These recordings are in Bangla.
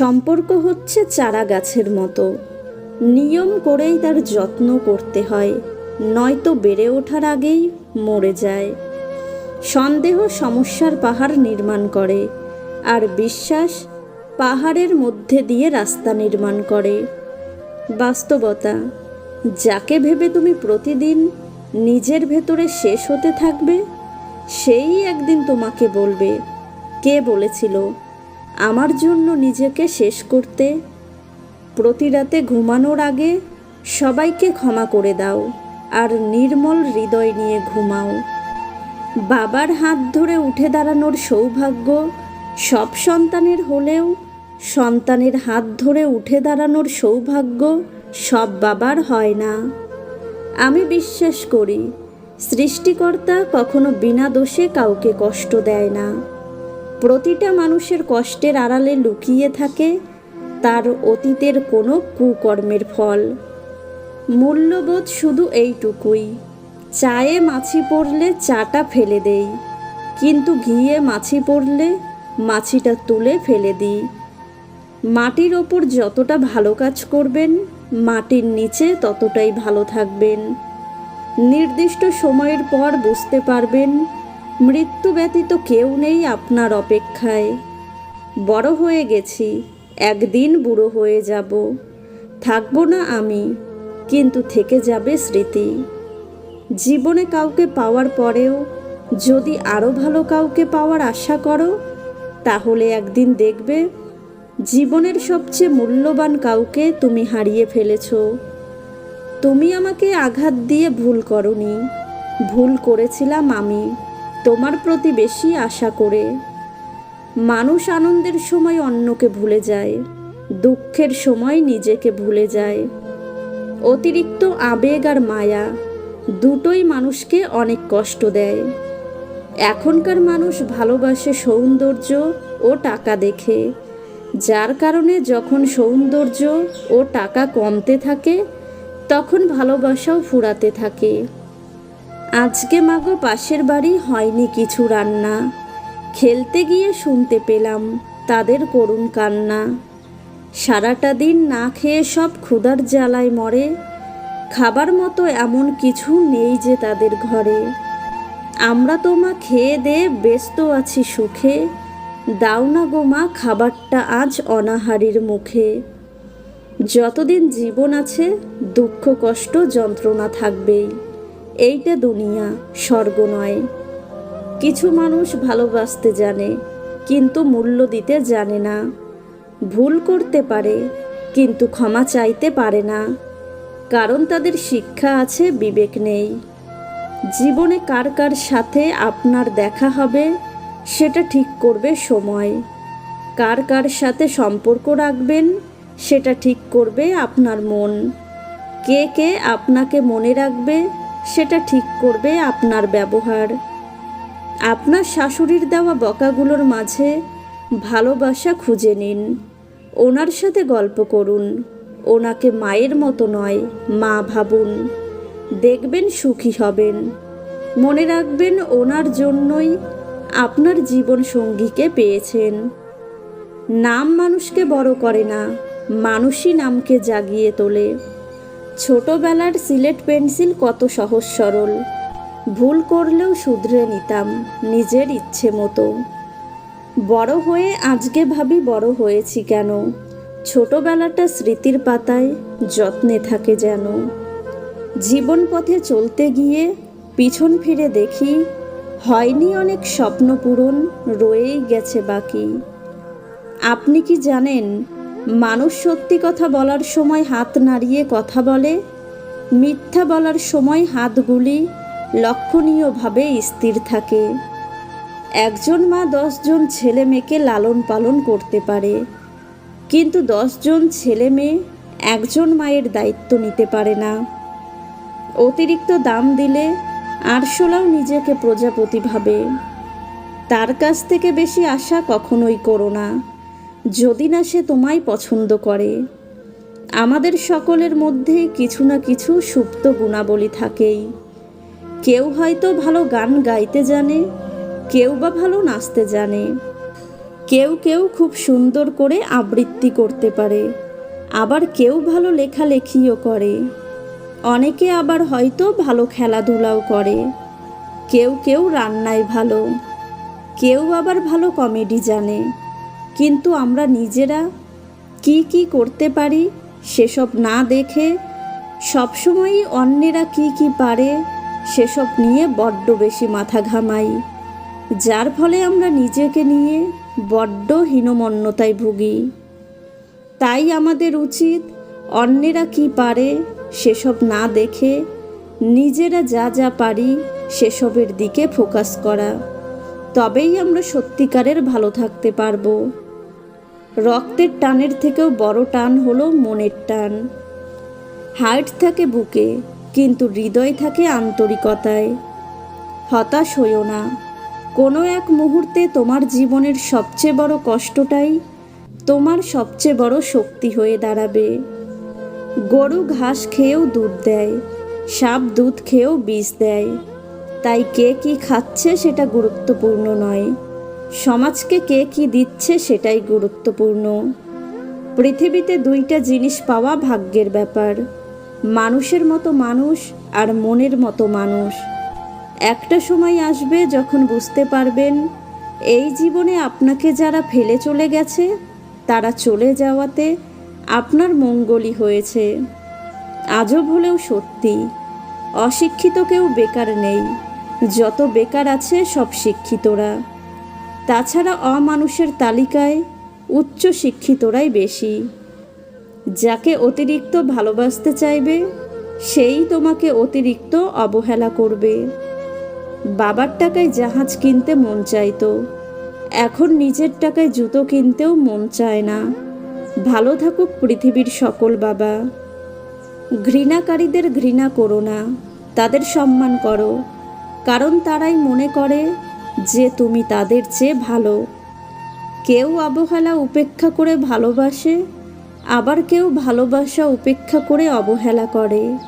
সম্পর্ক হচ্ছে চারা গাছের মতো। নিয়ম করেই তার যত্ন করতে হয়, নয়তো বেড়ে ওঠার আগেই মরে যায়। সন্দেহ সমস্যার পাহাড় নির্মাণ করে আর বিশ্বাস পাহাড়ের মধ্যে দিয়ে রাস্তা নির্মাণ করে। বাস্তবতা, যাকে ভেবে তুমি প্রতিদিন নিজের ভেতরে শেষ হতে থাকবে, সেই একদিন তোমাকে বলবে, কে বলেছিল? আমার জন্য নিজেকে শেষ করতে। প্রতি রাতে ঘুমানোর আগে সবাইকে ক্ষমা করে দাও আর নির্মল হৃদয় নিয়ে ঘুমাও। বাবার হাত ধরে উঠে দাঁড়ানোর সৌভাগ্য সব সন্তানের হলেও সন্তানের হাত ধরে উঠে দাঁড়ানোর সৌভাগ্য সব বাবার হয় না। আমি বিশ্বাস করি, সৃষ্টিকর্তা কখনো বিনা দোষে কাউকে কষ্ট দেয় না। প্রতিটা মানুষের কষ্টের আড়ালে লুকিয়ে থাকে তার অতীতের কোনো কুকর্মের ফল। মূল্যবোধ শুধু এইটুকুই, চায়ে মাছি পড়লে চাটা ফেলে দেই, কিন্তু ঘিয়ে মাছি পড়লে মাছিটা তুলে ফেলে দিই। মাটির ওপর যতটা ভালো কাজ করবেন, মাটির নিচে ততটাই ভালো থাকবেন। নির্দিষ্ট সময়ের পর বুঝতে পারবেন মৃত্যু ব্যতীত কেউ নেই আপনার অপেক্ষায়। বড় হয়ে গেছি, একদিন বুড়ো হয়ে যাব। থাকব না আমি, কিন্তু থেকে যাবে স্মৃতি। জীবনে কাউকে পাওয়ার পরেও যদি আরও ভালো কাউকে পাওয়ার আশা করো, তাহলে একদিন দেখবে জীবনের সবচেয়ে মূল্যবান কাউকে তুমি হারিয়ে ফেলেছো। তুমি আমাকে আঘাত দিয়ে ভুল করনি, ভুল করেছিলাম আমি। তোমার প্রতি বেশি আশা করে। মানুষ আনন্দের সময় অন্যকে ভুলে যায়, দুঃখের সময় নিজেকে ভুলে যায়। অতিরিক্ত আবেগ আর মায়া দুটোই মানুষকে অনেক কষ্ট দেয়। এখনকার মানুষ ভালোবাসে সৌন্দর্য ও টাকা দেখে, যার কারণে যখন সৌন্দর্য ও টাকা কমতে থাকে, তখন ভালোবাসাও ফুরাতে থাকে। আজকে মাগো পাশের বাড়ি হয়নি কিছু রান্না। খেলতে গিয়ে শুনতে পেলাম তাদের করুণ কান্না। সারাটা দিন না খেয়ে সব ক্ষুধার জ্বালায় মরে। খাবার মতো এমন কিছু নেই যে তাদের ঘরে। আমরা তো মা খেয়ে দে ব্যস্ত আছি সুখে। দাও না গো মা, খাবারটা আজ অনাহারির মুখে। যতদিন জীবন আছে, দুঃখ কষ্ট যন্ত্রণা থাকবেই। এইটা দুনিয়া, স্বর্গ নয়। কিছু মানুষ ভালোবাসতে জানে, কিন্তু মূল্য দিতে জানে না। ভুল করতে পারে, কিন্তু ক্ষমা চাইতে পারে না। কারণ তাদের শিক্ষা আছে, বিবেক নেই। জীবনে কার কার সাথে আপনার দেখা হবে, সেটা ঠিক করবে সময়। কার কার সাথে সম্পর্ক রাখবেন, সেটা ঠিক করবে আপনার মন। কে কে আপনাকে মনে রাখবে সেটা ঠিক করবে আপনার ব্যবহার। আপনার শাশুড়ির দেওয়া বকাগুলোর মাঝে ভালোবাসা খুঁজে নিন। ওনার সাথে গল্প করুন। ওনাকে মায়ের মতো নয়, মা ভাবুন। দেখবেন সুখী হবেন। মনে রাখবেন ওনার জন্যই আপনার জীবন সঙ্গীকে পেয়েছেন। নাম মানুষকে বড় করে না, মানুষই নামকে জাগিয়ে তোলে। ছোটবেলার সিলেট পেন্সিল কত সহজ সরল। ভুল করলেও শুধরে নিতাম নিজের ইচ্ছে মতো। বড় হয়ে আজকে ভাবি বড় হয়েছি কেন? ছোটবেলাটা স্মৃতির পাতায় যত্নে থাকে যেন। জীবন পথে চলতে গিয়ে পিছন ফিরে দেখি, হয়নি অনেক স্বপ্ন পূরণ, রয়েই গেছে বাকি। আপনি কি জানেন মানুষ সত্যি কথা বলার সময় হাত নাড়িয়ে কথা বলে, মিথ্যা বলার সময় হাতগুলি লক্ষণীয়ভাবে স্থির থাকে। একজন মা দশজন ছেলে মেয়েকে লালন পালন করতে পারে, কিন্তু দশজন ছেলে মেয়ে একজন মায়ের দায়িত্ব নিতে পারে না। অতিরিক্ত দাম দিলে আরশোলাও নিজেকে প্রজাপতি ভাবে। তার কাছ থেকে বেশি আশা কখনোই করো না। যদি না সে তোমায় পছন্দ করে। আমাদের সকলের মধ্যে কিছু না কিছু সুপ্ত গুণাবলী থাকেই। কেউ হয়তো ভালো গান গাইতে জানে, কেউ বা ভালো নাচতে জানে। কেউ কেউ খুব সুন্দর করে আবৃত্তি করতে পারে, আবার কেউ ভালো লেখালেখিও করে। অনেকে আবার হয়তো ভালো খেলাধুলাও করে। কেউ কেউ রান্নায় ভালো, কেউ আবার ভালো কমেডি জানে। কিন্তু আমরা নিজেরা কি কি করতে পারি সেসব না দেখে সবসময়ই অন্যেরা কি কি পারে সেসব নিয়ে বড্ড বেশি মাথা ঘামাই। যার ফলে আমরা নিজেকে নিয়ে বড্ড হীনমন্যতায় ভুগি। তাই আমাদের উচিত অন্যেরা কি পারে সেসব না দেখে নিজেরা যা যা পারি সেসবের দিকে ফোকাস করা। তবেই আমরা সত্যিকারের ভালো থাকতে পারব। রক্তের টানের থেকেও বড় টান হলো মনের টান। হার্ট থাকে বুকে, কিন্তু হৃদয় থাকে আন্তরিকতায়। হতাশ হইও না। কোনো এক মুহূর্তে তোমার জীবনের সবচেয়ে বড় কষ্টটাই তোমার সবচেয়ে বড় শক্তি হয়ে দাঁড়াবে। গরু ঘাস খেয়েও দুধ দেয়, সাপ দুধ খেয়েও বিষ দেয়। তাই কে কি খাচ্ছে সেটা গুরুত্বপূর্ণ নয়। সমাজকে কে কি দিচ্ছে সেটাই গুরুত্বপূর্ণ। পৃথিবীতে দুইটা জিনিস পাওয়া ভাগ্যের ব্যাপার, মানুষের মতো মানুষ আর মনের মতো মানুষ। একটা সময় আসবে যখন বুঝতে পারবেন, এই জীবনে আপনাকে যারা ফেলে চলে গেছে, তারা চলে যাওয়াতে আপনার মঙ্গলই হয়েছে। আজব হলেও সত্যি, অশিক্ষিত কেউ বেকার নেই, যত বেকার আছে সব শিক্ষিতরা। তাছাড়া অমানুষের তালিকায় উচ্চ শিক্ষিতরাই বেশি। যাকে অতিরিক্ত ভালোবাসতে চাইবে, সেই তোমাকে অতিরিক্ত অবহেলা করবে। বাবার টাকায় জাহাজ কিনতে মন চাইতো, এখন নিজের টাকায় জুতো কিনতেও মন চায় না। ভালো থাকুক পৃথিবীর সকল বাবা। ঘৃণাকারীদের ঘৃণা করো না, তাদের সম্মান করো, কারণ তারাই মনে করে যে তুমি তাদের চেয়ে ভালো। কেউ অবহেলা উপেক্ষা করে ভালোবাসে, আবার কেউ ভালোবাসা উপেক্ষা করে অবহেলা করে।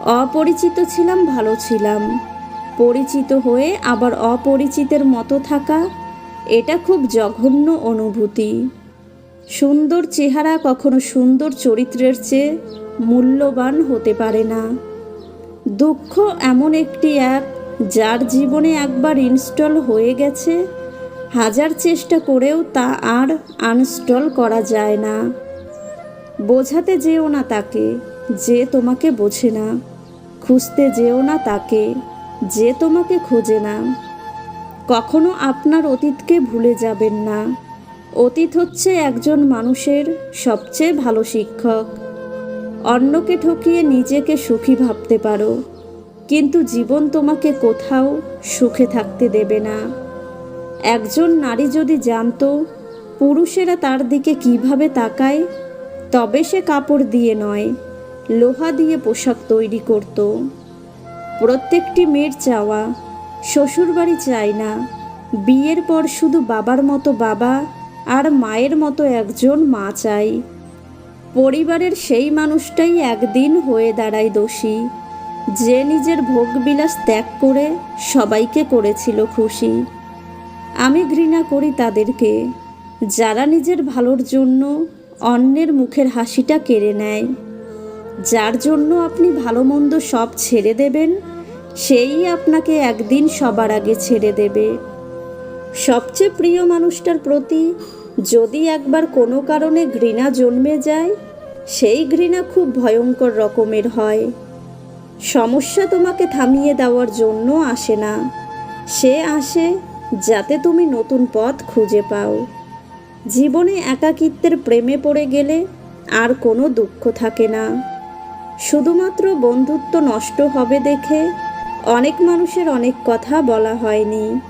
অপরিচিত ছিলাম, ভালো ছিলাম। পরিচিত হয়ে আবার অপরিচিতের মতো থাকা, এটা খুব জঘন্য অনুভূতি। সুন্দর চেহারা কখনো সুন্দর চরিত্রের চেয়ে মূল্যবান হতে পারে না। দুঃখ এমন একটি অ্যাপ যার জীবনে একবার ইনস্টল হয়ে গেছে, হাজার চেষ্টা করেও তা আর আনস্টল করা যায় না। বোঝাতে যেও না তাকে, যে তোমাকে বোঝে না। খুঁজতে যেও না তাকে, যে তোমাকে খোঁজে না। কখনো আপনার অতীতকে ভুলে যাবেন না। অতীত হচ্ছে একজন মানুষের সবচেয়ে ভালো শিক্ষক। অন্যকে ঠকিয়ে নিজেকে সুখী ভাবতে পারো। কিন্তু জীবন তোমাকে কোথাও সুখে থাকতে দেবে না। একজন নারী যদি জানতো পুরুষেরা তার দিকে কীভাবে তাকায়, তবে সে কাপড় দিয়ে নয়, লোহা দিয়ে পোশাক তৈরি করত। প্রত্যেকটি মেয়ের চাওয়া, শ্বশুরবাড়ি চায় না, বিয়ের পর শুধু বাবার মতো বাবা আর মায়ের মতো একজন মা চাই। পরিবারের সেই মানুষটাই একদিন হয়ে দাঁড়ায় দোষী। যে নিজের ভোগবিলাস ত্যাগ করে সবাইকে করেছিল খুশি। আমি ঘৃণা করি তাদেরকে, যারা নিজের ভালোর জন্য অন্যের মুখের হাসিটা কেড়ে নেয়। যার জন্য আপনি ভালো মন্দ সব ছেড়ে দেবেন, সেই আপনাকে একদিন সবার আগে ছেড়ে দেবে। সবচেয়ে প্রিয় মানুষটার প্রতি যদি একবার কোনো কারণে ঘৃণা জন্মে যায়, সেই ঘৃণা খুব ভয়ঙ্কর রকমের হয়। সমস্যা তোমাকে থামিয়ে দেওয়ার জন্য আসে না। সে আসে যাতে তুমি নতুন পথ খুঁজে পাও। জীবনে একাকিত্বের প্রেমে পড়ে গেলে আর কোনো দুঃখ থাকে না। শুধুমাত্র বন্ধুত্ব নষ্ট হবে দেখে অনেক মানুষের অনেক কথা বলা হয়নি।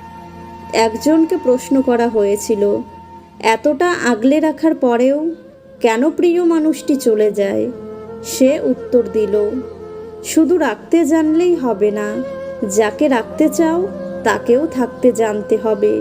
একজনকে প্রশ্ন করা হয়েছিল, এতটা আগলে রাখার পরেও কেন প্রিয় মানুষটি চলে যায়? সে উত্তর দিল শুধু রাখতে জানলেই হবে না। যাকে রাখতে চাও তাকেও থাকতে জানতে হবে।